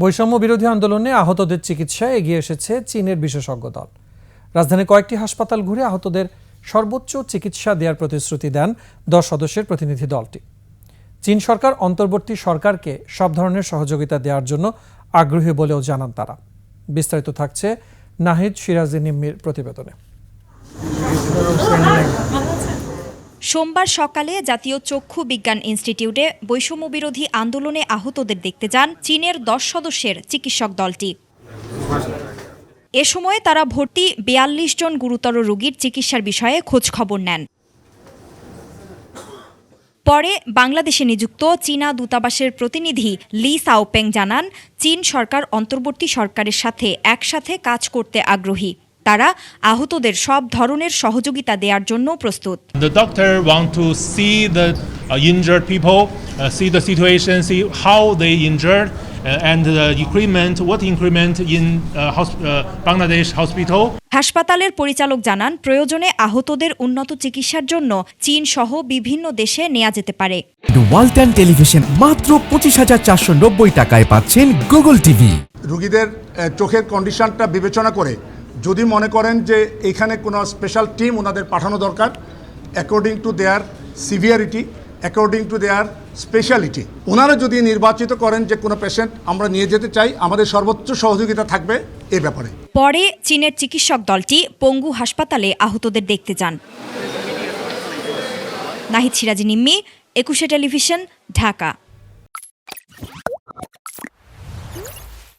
বৈষম্য বিরোধী আন্দোলনে আহতদের চিকিৎসায় এগিয়ে এসেছে চীনের বিশেষজ্ঞ দল। রাজধানীর কয়েকটি হাসপাতাল ঘুরে আহতদের সর্বোচ্চ চিকিৎসা দেওয়ার প্রতিশ্রুতি দেন দশ সদস্যের প্রতিনিধি দলটি। চীন সরকার অন্তর্বর্তী সরকারকে সব ধরনের সহযোগিতা দেওয়ার জন্য আগ্রহী বলেও জানান তারা। বিস্তারিত থাকছে নাহিদ সিরাজি নিম্মির প্রতিবেদনে। সোমবার সকালে জাতীয় চক্ষু বিজ্ঞান ইনস্টিটিউটে বৈষম্য বিরোধী আন্দোলনে আহতদের দেখতে যান চীনের দশ সদস্যের চিকিৎসক দলটি। এ সময় তারা ভর্তি বেয়াল্লিশ জন গুরুতর রোগীর চিকিৎসার বিষয়ে খোঁজ খবর নেন। পরে বাংলাদেশে নিযুক্ত চীনা দূতাবাসের প্রতিনিধি লি সাওপেং জানান, চীন সরকার অন্তর্বর্তী সরকারের সাথে একসাথে কাজ করতে আগ্রহী। তারা আহতদের সব ধরনের সহযোগিতা দেওয়ার জন্য প্রস্তুত। The doctor want to see the uh, injured people, uh, see the situation, see how they injured, uh, and the increment, what increment in uh, hosp- uh, Bangladesh hospital. হাসপাতালের পরিচালক জানান প্রয়োজনে আহতদের উন্নত চিকিৎসার জন্য চীন সহ বিভিন্ন দেশে নেওয়া যেতে পারে। ওয়ালটন টেলিভিশন মাত্র পঁচিশ হাজার চারশো নব্বই টাকায় পাচ্ছেন গুগল টিভি। রুগীদের চোখের কন্ডিশনটা বিবেচনা করে যদি মনে করেন যে এখানে কোনো স্পেশাল টিম ওনাদের পাঠানো দরকার according to their severity according to their speciality ওনারা যদি নির্বাচিত করেন যে কোনো পেশেন্ট আমরা নিয়ে যেতে চাই, আমাদের সর্বোচ্চ সহযোগিতা থাকবে এ ব্যাপারে। পরে চীনের চিকিৎসক দলটি পঙ্গু হাসপাতালে আহতদের দেখতে যান। নাহিদ সিরাজি, নিম্মি, একুশে টেলিভিশন, ঢাকা।